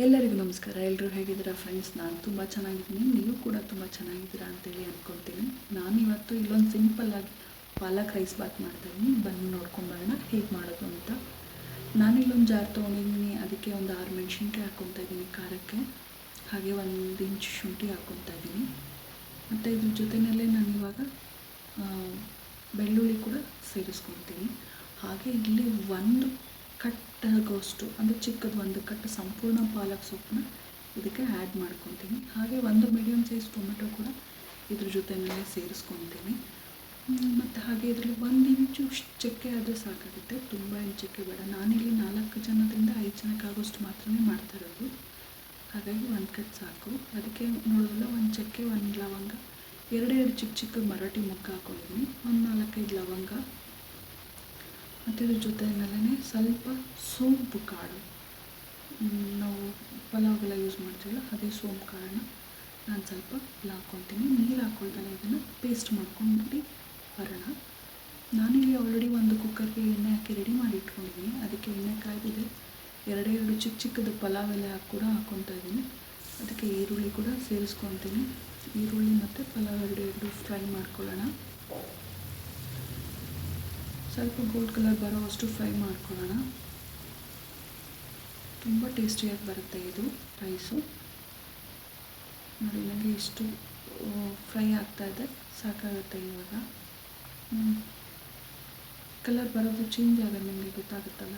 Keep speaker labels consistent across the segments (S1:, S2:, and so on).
S1: ಎಲ್ಲರಿಗೂ ನಮಸ್ಕಾರ. ಎಲ್ಲರೂ ಹೇಗಿದ್ದೀರಾ ಫ್ರೆಂಡ್ಸ್ ನಾನು ತುಂಬ ಚೆನ್ನಾಗಿದ್ದೀನಿ. ನೀವು ಕೂಡ ತುಂಬ ಚೆನ್ನಾಗಿದ್ದೀರಾ ಅಂತೇಳಿ ಅಂದ್ಕೊಳ್ತೀನಿ ನಾನು ಇವತ್ತು ಇಲ್ಲೊಂದು ಸಿಂಪಲ್ಲಾಗಿ ಪಾಲಕ್ ರೈಸ್ ಬಾತ್ ಮಾಡ್ತಾಯಿದ್ದೀನಿ ಬಂದು ನೋಡ್ಕೊಂಬರೋಣ ಹೇಗೆ ಮಾಡೋದು ಅಂತ. ನಾನು ಇಲ್ಲೊಂದು ಜಾರ್ ತೊಗೊಂಡಿದ್ದೀನಿ. ಅದಕ್ಕೆ ಒಂದು ಆರು ಮೆಣಸಿನ್ಕಾಯಿ ಹಾಕ್ಕೊತಾ ಇದ್ದೀನಿ ಖಾರಕ್ಕೆ. ಹಾಗೆ ಒಂದು ಇಂಚು ಶುಂಠಿ ಹಾಕ್ಕೊತಾ ಇದ್ದೀನಿ. ಮತ್ತು ಇದ್ರ ಜೊತೆಯಲ್ಲೇ ನಾನು ಇವಾಗ ಬೆಳ್ಳುಳ್ಳಿ ಕೂಡ ಸೇರಿಸ್ಕೊತೀನಿ. ಹಾಗೆ ಇಲ್ಲಿ ಒಂದು ಕಟ್ಟಾಗೋಷ್ಟು ಅಂದರೆ ಚಿಕ್ಕದು ಒಂದು ಕಟ್ ಸಂಪೂರ್ಣ ಪಾಲಕ್ ಸೊಪ್ಪನ್ನ ಇದಕ್ಕೆ ಆ್ಯಡ್ ಮಾಡ್ಕೊತೀನಿ. ಹಾಗೆ ಒಂದು ಮೀಡಿಯಮ್ ಸೈಜ್ ಟೊಮೆಟೊ ಕೂಡ ಇದ್ರ ಜೊತೆಯಲ್ಲೇ ಸೇರಿಸ್ಕೊತೀನಿ. ಮತ್ತು ಹಾಗೆ ಇದರಲ್ಲಿ ಒಂದು ಇಂಚು ಚಕ್ಕೆ ಆದರೆ ಸಾಕಾಗುತ್ತೆ. ತುಂಬ ಚಕ್ಕೆ ಬೇಡ. ನಾನಿಲ್ಲಿ ನಾಲ್ಕು ಜನದಿಂದ ಐದು ಜನಕ್ಕಾಗೋಷ್ಟು ಮಾತ್ರನೇ ಮಾಡ್ತಾ ಇರೋದು. ಹಾಗಾಗಿ ಒಂದು ಕಟ್ ಸಾಕು. ಅದಕ್ಕೆ ನೋಡೋದಿಲ್ಲ, ಒಂದು ಚಕ್ಕೆ, ಒಂದು ಲವಂಗ. ಎರಡೆರಡು ಚಿಕ್ಕ ಚಿಕ್ಕ ಮರಾಠಿ ಮುಕ್ಕ ಹಾಕೊಂಡಿದ್ದೀನಿ. ಒಂದು ನಾಲ್ಕೈದು ಲವಂಗ ಇದ್ರ ಜೊತೆಯಲ್ಲೇ ಸ್ವಲ್ಪ ಸೋಂಪು ಕಾಳು. ನಾವು ಪಲಾವ್ಗೆಲ್ಲ ಯೂಸ್ ಮಾಡ್ತೀವಲ್ಲ, ಅದೇ ಸೋಂಪು ಕಾಳನ್ನ ನಾನು ಸ್ವಲ್ಪ ಇಲ್ಲಿ ಹಾಕ್ಕೊತೀನಿ ನೀರು ಹಾಕ್ಕೊಳ್ತಾನೆ ಇದನ್ನು ಪೇಸ್ಟ್ ಮಾಡ್ಕೊಂಡು ಬರೋಣ. ಇಲ್ಲಿ ಆಲ್ರೆಡಿ ಒಂದು ಕುಕ್ಕರ್ಗೆ ಎಣ್ಣೆ ಹಾಕಿ ರೆಡಿ ಮಾಡಿ ಇಟ್ಕೊಂಡಿದ್ದೀನಿ ಅದಕ್ಕೆ ಎಣ್ಣೆ ಕಾಯ್ದಿದೆ. ಎರಡೆರಡು ಚಿಕ್ಕ ಚಿಕ್ಕದು ಪಲಾವ್ ಎಲೆ ಹಾಕಿ ಕೂಡ ಹಾಕ್ಕೊತಾ ಇದ್ದೀನಿ ಅದಕ್ಕೆ ಈರುಳ್ಳಿ ಕೂಡ ಸೇರಿಸ್ಕೊತೀನಿ. ಈರುಳ್ಳಿ ಮತ್ತು ಪಲಾವ್ ಎರಡು ಎರಡು ಫ್ರೈ ಮಾಡ್ಕೊಳ್ಳೋಣ. ಸ್ವಲ್ಪ ಗೋಲ್ಡ್ ಕಲರ್ ಬರೋವಷ್ಟು ಫ್ರೈ ಮಾಡ್ಕೊಳ್ಳೋಣ. ತುಂಬ ಟೇಸ್ಟಿಯಾಗಿ ಬರುತ್ತೆ ಇದು ರೈಸು ನೋಡಿ ನನಗೆ ಇಷ್ಟು ಫ್ರೈ ಆಗ್ತಾ ಇದೆ, ಸಾಕಾಗುತ್ತೆ ಇವಾಗ. ಕಲರ್ ಬರೋದು ಚೇಂಜ್ ಆಗೋದು ನಿಮಗೆ ಗೊತ್ತಾಗುತ್ತಲ್ಲ.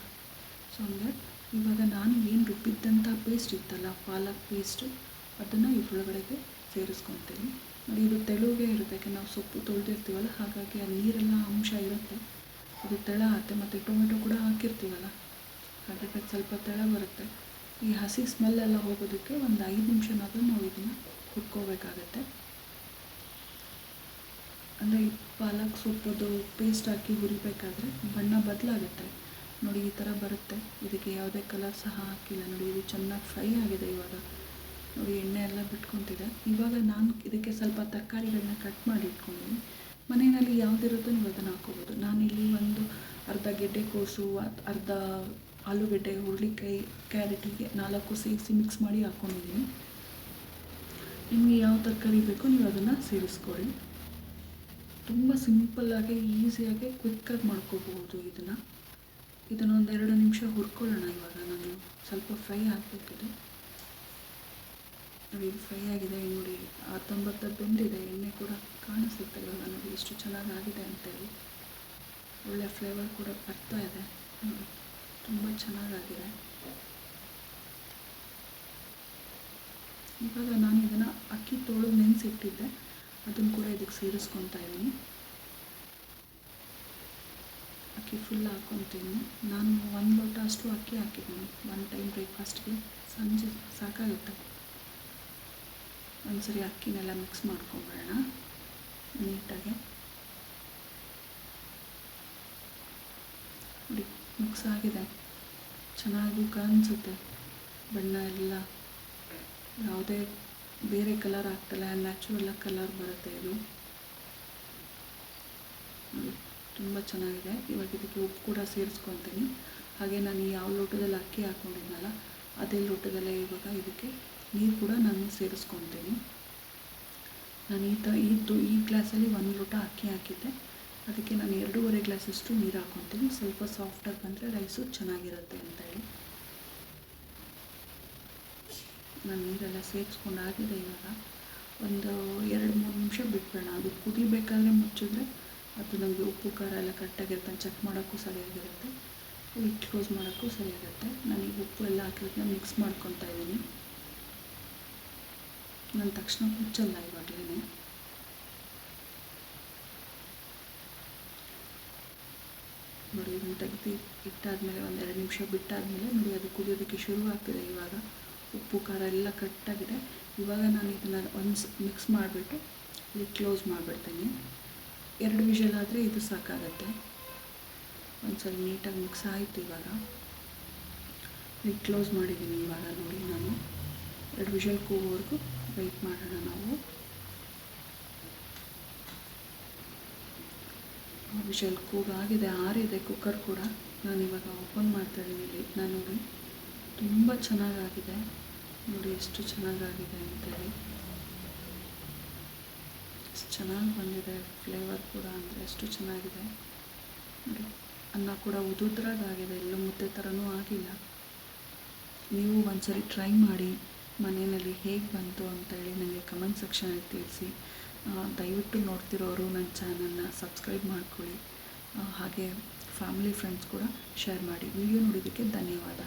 S1: ಸೊ ಹಂಗೆ, ಇವಾಗ ನಾನು ಏನು ರುಬ್ಬಿದ್ದಂಥ ಪೇಸ್ಟ್ ಇತ್ತಲ್ಲ, ಪಾಲಕ್ ಪೇಸ್ಟು ಅದನ್ನು ಇದ್ರೊಳಗಡೆಗೆ ಸೇರಿಸ್ಕೊತೀನಿ. ನೋಡಿ, ಇದು ತೆಳುಗೆ ಇರುತ್ತೆ ಯಾಕೆ ನಾವು ಸೊಪ್ಪು ತೊಳೆದಿರ್ತೀವಲ್ಲ, ಹಾಗಾಗಿ ಆ ನೀರೆಲ್ಲ ಅಂಶ ಇರುತ್ತೆ. ಅದು ತೆಳ ಆಗುತ್ತೆ, ಮತ್ತು ಟೊಮೆಟೊ ಕೂಡ ಹಾಕಿರ್ತೀವಲ್ಲ? ಹಾಗಾಗಿ ಸ್ವಲ್ಪ ತೆಳ ಬರುತ್ತೆ. ಈ ಹಸಿ ಸ್ಮೆಲ್ ಎಲ್ಲ ಹೋಗೋದಕ್ಕೆ ಒಂದು ಐದು ನಿಮಿಷನಾದರೂ ನಾವು ಇದನ್ನು ಹುರ್ಕೋಬೇಕಾಗತ್ತೆ ಅಂದರೆ ಈ ಪಾಲಕ್ ಸೊಪ್ಪದು ಪೇಸ್ಟ್ ಹಾಕಿ ಹುರಿಬೇಕಾದ್ರೆ ಬಣ್ಣ ಬದಲಾಗುತ್ತೆ. ನೋಡಿ, ಈ ಥರ ಬರುತ್ತೆ. ಇದಕ್ಕೆ ಯಾವುದೇ ಕಲರ್ ಸಹ ಹಾಕಿಲ್ಲ. ನೋಡಿ, ಇದು ಚೆನ್ನಾಗಿ ಫ್ರೈ ಆಗಿದೆ ಇವಾಗ. ನೋಡಿ, ಎಣ್ಣೆ ಎಲ್ಲ ಬಿಟ್ಕೊತಿದೆ. ಇವಾಗ ನಾನು ಇದಕ್ಕೆ ಸ್ವಲ್ಪ ತರಕಾರಿಗಳನ್ನ ಕಟ್ ಮಾಡಿ ಇಟ್ಕೊಂಡಿದ್ದೀನಿ. ಮನೆಯಲ್ಲಿ ಯಾವುದಿರುತ್ತೋ ನೀವು ಅದನ್ನು ಹಾಕೋಬೋದು. ನಾನಿಲ್ಲಿ ಅರ್ಧ ಗೆಡ್ಡೆಕೋಸು ಕೋಸು ಅರ್ಧ ಆಲೂಗೆಡ್ಡೆ, ಹುರುಳಿಕಾಯಿ ಕ್ಯಾರೆಟ್ ಹೀಗೆ ನಾಲ್ಕು ಸೇರಿಸಿ ಮಿಕ್ಸ್ ಮಾಡಿ ಹಾಕ್ಕೊಂಡಿದ್ದೀನಿ ನಿಮಗೆ ಯಾವ ತರಕಾರಿ ಬೇಕೋ ನೀವು ಅದನ್ನು ಸೇರಿಸ್ಕೊಳ್ಳಿ ತುಂಬ ಸಿಂಪಲ್ಲಾಗಿ ಈಸಿಯಾಗಿ ಕ್ವಿಕ್ಕಾಗಿ ಮಾಡ್ಕೋಬಹುದು ಇದನ್ನು. ಇದನ್ನು ಒಂದು ಎರಡು ನಿಮಿಷ ಹುರ್ಕೊಳ್ಳೋಣ ಇವಾಗ. ನಾನು ಸ್ವಲ್ಪ ಫ್ರೈ ಆಗಬೇಕಿದೆ ನೋಡಿ ಫ್ರೈ ಆಗಿದೆ. ನೋಡಿ ಹತ್ತೊಂಬತ್ತು ಬೆಂದಿದೆ. ಎಣ್ಣೆ ಕೂಡ ಕಾಣಿಸುತ್ತೆ ಇವಾಗ. ನೋಡಿ ಎಷ್ಟು ಚೆನ್ನಾಗಾಗಿದೆ ಅಂತೇಳಿ. ಒಳ್ಳೆ ಫ್ಲೇವರ್ ಕೂಡ ಬರ್ತಾ ಇದೆ. ತುಂಬ ಚೆನ್ನಾಗಾಗಿದೆ. ಇವಾಗ ನಾನು ಇದನ್ನು ಅಕ್ಕಿ ತೋಳು ನೆನೆಸಿಟ್ಟಿದ್ದೆ. ಅದನ್ನು ಕೂಡ ಇದಕ್ಕೆ ಸೇರಿಸ್ಕೊತಾ ಇದ್ದೀನಿ. ಅಕ್ಕಿ ಫುಲ್ ಹಾಕ್ಕೊತೀನಿ ನಾನು ಒಂದು ಲೋಟ ಅಷ್ಟು ಅಕ್ಕಿ ಹಾಕಿದ್ದೀನಿ. ಒನ್ ಟೈಮ್ ಬ್ರೇಕ್ಫಾಸ್ಟ್ಗೆ ಸಂಜೆ ಸಾಕಾಗುತ್ತೆ. ಒಂದ್ಸರಿ ಅಕ್ಕಿನೆಲ್ಲ ಮಿಕ್ಸ್ ಮಾಡ್ಕೊಂಬಿಡೋಣ ನೀಟಾಗಿ. ನೋಡಿ ಮಿಕ್ಸ್ ಆಗಿದೆ ಚೆನ್ನಾಗಿ ಕಾಣಿಸುತ್ತೆ. ಬಣ್ಣ ಎಲ್ಲ ಯಾವುದೇ ಬೇರೆ ಕಲರ್ ಆಗ್ತಲ್ಲ ನ್ಯಾಚುರಲ್ ಕಲರ್ ಬರುತ್ತೆ ಇದು. ತುಂಬ ಚೆನ್ನಾಗಿದೆ. ಇವಾಗ ಇದಕ್ಕೆ ಉಪ್ಪು ಕೂಡ ಸೇರಿಸ್ಕೊತೀನಿ. ಹಾಗೆ ನಾನು ಯಾವ ಲೋಟದಲ್ಲಿ ಅಕ್ಕಿ ಹಾಕ್ಕೊಂಡಿದ್ನಲ್ಲ ಅದೇ ಲೋಟದಲ್ಲೇ ಇವಾಗ ಇದಕ್ಕೆ ನೀರು ಕೂಡ ನಾನು ಸೇರಿಸ್ಕೊತೀನಿ. ನಾನು ಈ ಥರ ಈ ಈ ಗ್ಲಾಸಲ್ಲಿ ಒಂದು ಲೋಟ ಅಕ್ಕಿ ಹಾಕಿದ್ದೆ. ಅದಕ್ಕೆ ನಾನು ಎರಡೂವರೆ ಗ್ಲಾಸಷ್ಟು ನೀರು ಹಾಕ್ಕೊತೀನಿ. ಸ್ವಲ್ಪ ಸಾಫ್ಟಾಗಿ ಬಂದರೆ ರೈಸು ಚೆನ್ನಾಗಿರುತ್ತೆ ಅಂತ ಹೇಳಿ ನಾನು ನೀರೆಲ್ಲ ಸೇರಿಸ್ಕೊಂಡು ಆಗಿದೆ ಇವಾಗ. ಒಂದು ಎರಡು ಮೂರು ನಿಮಿಷ ಬಿಟ್ಬಿಡೋಣ. ಅದು ಕುದಿಬೇಕಾದ್ರೆ ಮುಚ್ಚಿದ್ರೆ ಅದು ನಮಗೆ ಉಪ್ಪು, ಖಾರ ಎಲ್ಲ ಕರೆಕ್ಟಾಗಿರುತ್ತೆ. ಚೆಕ್ ಮಾಡೋಕ್ಕೂ ಸರಿಯಾಗಿರುತ್ತೆ. ಇಟ್ಟು ಕ್ಲೋಸ್ ಮಾಡೋಕ್ಕೂ ಸರಿಯಾಗುತ್ತೆ ನಾನೀಗ ಉಪ್ಪು ಎಲ್ಲ ಹಾಕಿರೋದನ್ನ ಮಿಕ್ಸ್ ಮಾಡ್ಕೊತಾ ಇದ್ದೀನಿ. ನಾನು ತಕ್ಷಣ ಮುಚ್ಚಲ್ಲ ಇವಾಗಲೇ ನೋಡಿ ಇದನ್ನು ತೆಗೆದು ಇಟ್ಟಾದಮೇಲೆ ಒಂದು ಎರಡು ನಿಮಿಷ ಬಿಟ್ಟಾದಮೇಲೆ ನೋಡಿ, ಅದು ಕುದಿಯೋದಕ್ಕೆ ಶುರು ಆಗ್ತಿದೆ ಇವಾಗ. ಉಪ್ಪು, ಖಾರ ಎಲ್ಲ ಕಟ್ಟಾಗಿದೆ ಇವಾಗ ನಾನು ಇದನ್ನು ಒಂದು ಮಿಕ್ಸ್ ಮಾಡಿಬಿಟ್ಟು ಇಲ್ಲಿ ಕ್ಲೋಸ್ ಮಾಡಿಬಿಡ್ತೀನಿ. ಎರಡು ವಿಷಲ್ ಆದರೆ ಇದು ಸಾಕಾಗತ್ತೆ. ಒಂದ್ಸಲ ನೀಟಾಗಿ ಮಿಕ್ಸ್ ಆಯಿತು ಇವಾಗ. ಇಲ್ಲಿ ಕ್ಲೋಸ್ ಮಾಡಿದ್ದೀನಿ ಇವಾಗ ನೋಡಿ ನಾನು. ಎರಡು ವಿಷಲ್ ಕೂಗೋವರೆಗೂ ವೆಯ್ಟ್ ಮಾಡೋಣ ನಾವು. ವಿಷಲ್ ಕೂಗಾಗಿದೆ ಆರಿದೆ, ಕುಕ್ಕರ್ ಕೂಡ. ನಾನು ಇವಾಗ ಓಪನ್ ಮಾಡ್ತಾ ಇದ್ದೀನಿ. ಲಿಡ್ನ ನೋಡಿ, ತುಂಬ ಚೆನ್ನಾಗಾಗಿದೆ. ನೋಡಿ ಎಷ್ಟು ಚೆನ್ನಾಗಾಗಿದೆ ಅಂತೇಳಿ. ಎಷ್ಟು ಚೆನ್ನಾಗಿ ಬಂದಿದೆ ಫ್ಲೇವರ್ ಕೂಡ ಅಂದರೆ ಎಷ್ಟು ಚೆನ್ನಾಗಿದೆ. ನೋಡಿ, ಅನ್ನ ಕೂಡ ಉದುದ್ರಾಗಾಗಿದೆ. ಎಲ್ಲೂ ಮುದ್ದೆ ಥರನೂ ಆಗಿಲ್ಲ. ನೀವು ಒಂದ್ಸರಿ ಟ್ರೈ ಮಾಡಿ ಮನೆಯಲ್ಲಿ ಹೇಗೆ ಬಂತು ಅಂತೇಳಿ ನನಗೆ ಕಮೆಂಟ್ ಸೆಕ್ಷನಲ್ಲಿ ತಿಳಿಸಿ. ದಯವಿಟ್ಟು ನೋಡ್ತಿರೋರು ನನ್ನ ಚಾನಲ್ನ ಸಬ್ಸ್ಕ್ರೈಬ್ ಮಾಡ್ಕೊಳ್ಳಿ. ಹಾಗೆ ಫ್ಯಾಮಿಲಿ ಫ್ರೆಂಡ್ಸ್ ಕೂಡ ಶೇರ್ ಮಾಡಿ. ವಿಡಿಯೋ ನೋಡಿದ್ದಕ್ಕೆ ಧನ್ಯವಾದ.